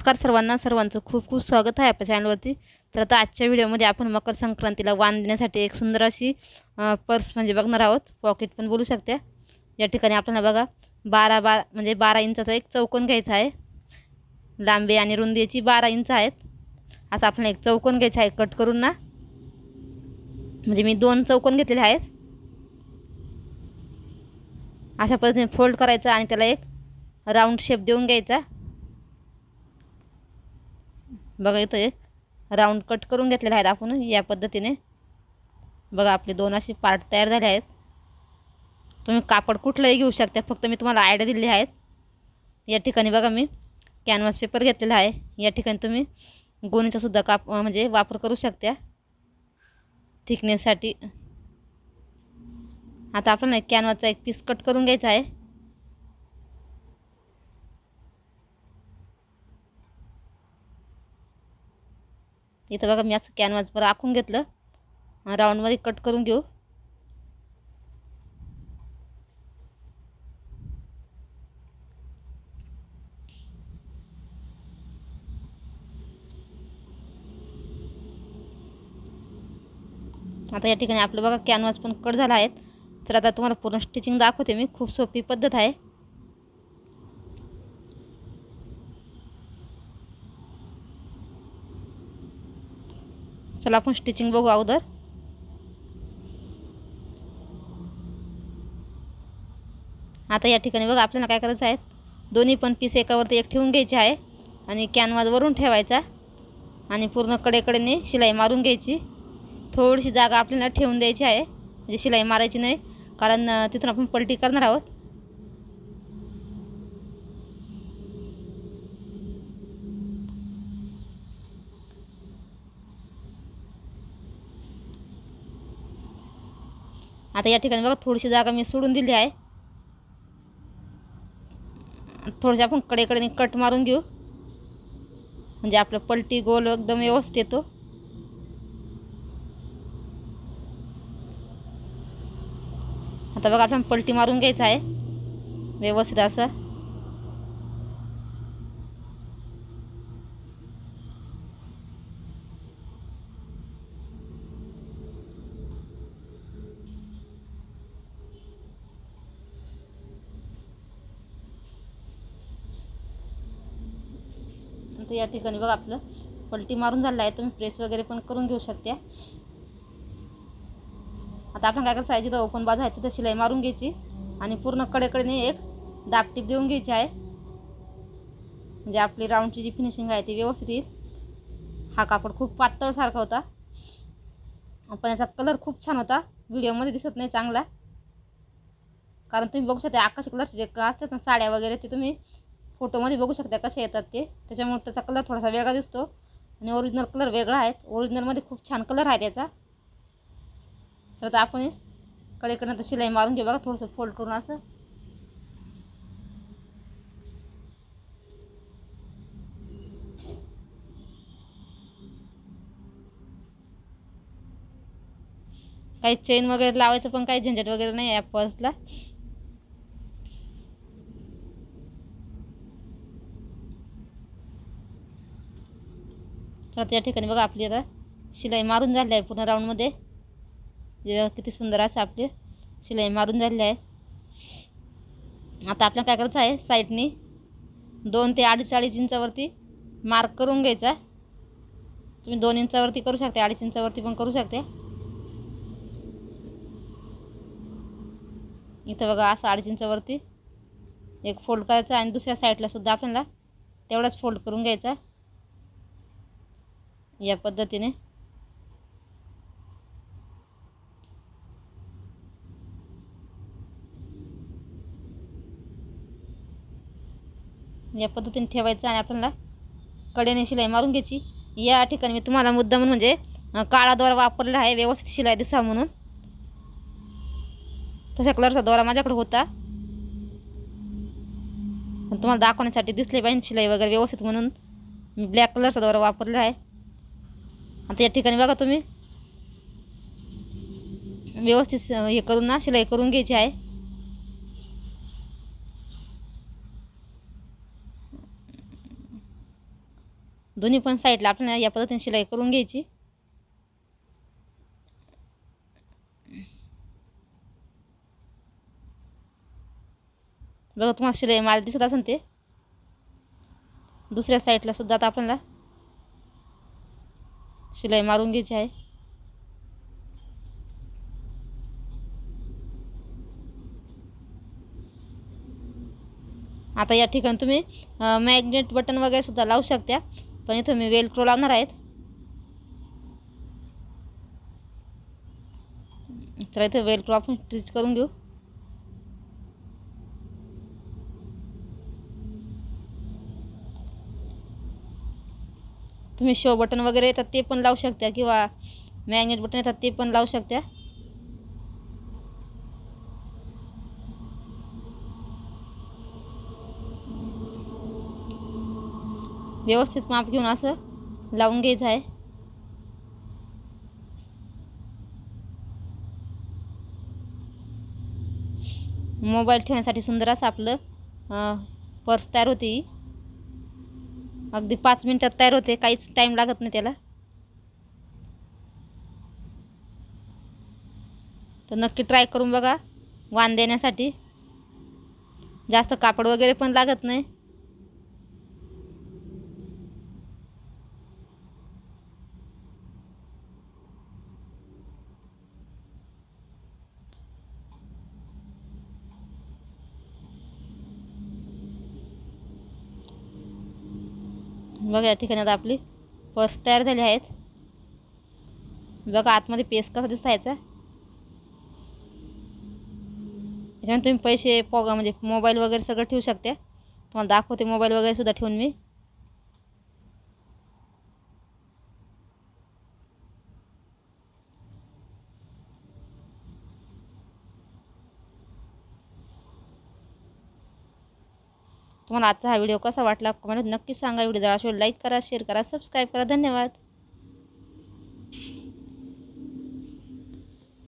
नमस्कार सर्वांना सर्वांचं खूप खूप स्वागत आहे आपल्या चॅनलवरती तर आता आजच्या व्हिडिओमध्ये आपण मकर संक्रांतीला वाण देण्यासाठी एक सुंदर अशी पर्स म्हणजे बघणार आहोत. पॉकेट पण बोलू शकते. या ठिकाणी आपल्याला बघा बारा बारा म्हणजे बारा इंचाचा एक चौकोन घ्यायचा आहे. लांबी आणि रुंदी याची बारा इंच आहेत. असं आपल्याला एक चौकोन घ्यायचा आहे कट करून ना. म्हणजे मी दोन चौकोन घेतलेले आहेत. अशा पद्धतीने फोल्ड करायचा आणि त्याला एक राऊंड शेप देऊन घ्यायचा. बघा इथं एक राऊंड कट करून घेतलेले आहेत आपण या पद्धतीने. बघा आपले दोन असे पार्ट तयार झाले आहेत. तुम्ही कापड कुठलंही घेऊ शकता फक्त मी तुम्हाला आयडिया दिलेली आहेत. या ठिकाणी बघा मी कॅनव्हास पेपर घेतलेला आहे. या ठिकाणी तुम्ही गोणीचासुद्धा काप म्हणजे वापर करू शकता. थिकनेससाठी आता आपल्याला कॅनव्हासचा एक पीस कट करून घ्यायचा आहे. इथं बघा मी असं कॅनव्हास बरं आखून घेतलं. राऊंडमध्ये कट करून घेऊ. आता या ठिकाणी आपलं बघा कॅनव्हास पण कट झाला आहे. तर आता तुम्हाला पूर्ण स्टिचिंग दाखवते मी. खूप सोपी पद्धत आहे. चला आपण स्टिचिंग बघू अगोदर. आता या ठिकाणी बघा आपल्याला काय करायचं आहे? दोन्ही पण पीस एकावरती एक ठेवून घ्यायचे आहे. आणि कॅनव्हास वरून ठेवायचा. आणि पूर्ण कडेकडेने शिलाई मारून घ्यायची. थोडीशी जागा आपल्याला ठेवून द्यायची आहे. म्हणजे शिलाई मारायची नाही. कारण तिथून आपण पलटी करणार आहोत. आता या ठिकाणी बघा थोडीशी जागा मी सोडून दिली आहे. थोडीशी आपण कडेकडेने कट मारून घेऊ. म्हणजे आपलं पलटी गोल एकदम व्यवस्थित येतो. आता बघा आपण पलटी मारून घ्यायचं आहे. व्यवस्थित असं. तर या ठिकाणी बघा आपलं. पलटी मारून झालं आहे. तुम्ही प्रेस वगैरे पण करून घेऊ शकता. आता आपण काय करायचं आहे जिथं ओपन बाजू आहे तिथं शिलाई मारून घ्यायची आणि पूर्ण कडेकडेने एक दापटीप देऊन घ्यायची आहे. म्हणजे आपली राऊंडची जी फिनिशिंग आहे ती व्यवस्थित येईल. हा कापड खूप पातळसारखा होता. पण याचा कलर खूप छान होता. व्हिडिओमध्ये दिसत नाही चांगला. कारण तुम्ही बघू शकता आकाशी कलरचे जे असतात ना साड्या वगैरे ते तुम्ही फोटोमध्ये बघू शकता कसे येतात ते. त्याच्यामुळे त्याचा कलर थोडासा वेगळा दिसतो. आणि ओरिजिनल कलर वेगळा आहे ओरिजिनलमध्ये खूप छान कलर आहे त्याचा. तर आता आपण कडेकडनं तर शिलाई मारून घेऊ. बघा थोडंसं फोल्ड करून असं. काही चेन वगैरे लावायचं पण काही झंझट वगैरे नाही आहे पर्सला तर या ठिकाणी बघा आपली आता शिलाई मारून झाली आहे पूर्ण राऊंडमध्ये किती सुंदर असं आपली शिलाई मारून झालेली आहे. आता आपल्याला काय करायचं आहे साईडनी दोन ते अडीच अडीच इंचावरती मार्क करून घ्यायचा. तुम्ही दोन इंचावरती करू शकता अडीच इंचावरती पण करू शकते. इथं बघा असं अडीच इंचावरती एक फोल्ड करायचा आणि दुसऱ्या साईडला सुद्धा आपल्याला तेवढाच फोल्ड करून घ्यायचा. या पद्धतीने. या पद्धतीने ठेवायचं आणि आपल्याला कडेने शिलाई मारून घ्यायची. या ठिकाणी मी तुम्हाला मुद्दाम म्हणजे काळाद्वारा काळा दोरा वापरलेला आहे व्यवस्थित शिलाई दिसा म्हणून. तशा कलरचा दोरा माझ्याकडे होता. तुम्हाला दाखवण्यासाठी दिसले पाहिजे शिलाई वगैरे व्यवस्थित म्हणून. मी ब्लॅक कलरचा दोरा वापरलेला आहे. आता या ठिकाणी बघा तुम्ही. व्यवस्थित हे करून ना शिलाई करून घ्यायची आहे. दोन्ही पण साईडला आपल्याला या पद्धतीने शिलाई करून घ्यायची. बघा तुम्हाला शिलाई माल दिसत असेल ते. दुसऱ्या साईडला सुद्धा आता आपल्याला शिलाई मारून घ्यायची आहे. आता या ठिकाणी तुम्ही मॅग्नेट बटन वगैरे सुद्धा लावू शकता. पण इथं मी वेलक्रो लावणार आहेत. तर इथं वेलक्रो आपण स्टिच करून घेऊ. तुम्ही शो बटन वगैरे येतात ते पण लावू शकता किंवा मॅग्नेट बटन येतात ते पण लावू शकता. व्यवस्थित माप घेऊन असं लावून घ्यायचं आहे. मोबाईल ठेवण्यासाठी सुंदर असं आपलं पर्स तयार होते. अगदी पाच मिनटात तयार होते काहीच टाईम लागत नाही त्याला. तर नक्की ट्राय करून बघा वाण देण्यासाठी. जास्त कापड वगैरे पण लागत नाही. बघा या ठिकाणी आता आपली पर्स तयार झाली आहेत. बघा आतमध्ये पेस कसा दिसायचा. याच्यामध्ये तुम्ही पैसे पॉग म्हणजे मोबाईल वगैरे सगळं ठेवू शकते. तुम्हाला दाखवते मोबाईल वगैरे सुद्धा ठेवून मी. तुम्हाला आजचा हा व्हिडिओ कसा वाटला कमेंट नक्की सांगा. व्हिडिओ जरा लाईक करा शेअर करा सबस्क्राईब करा. धन्यवाद.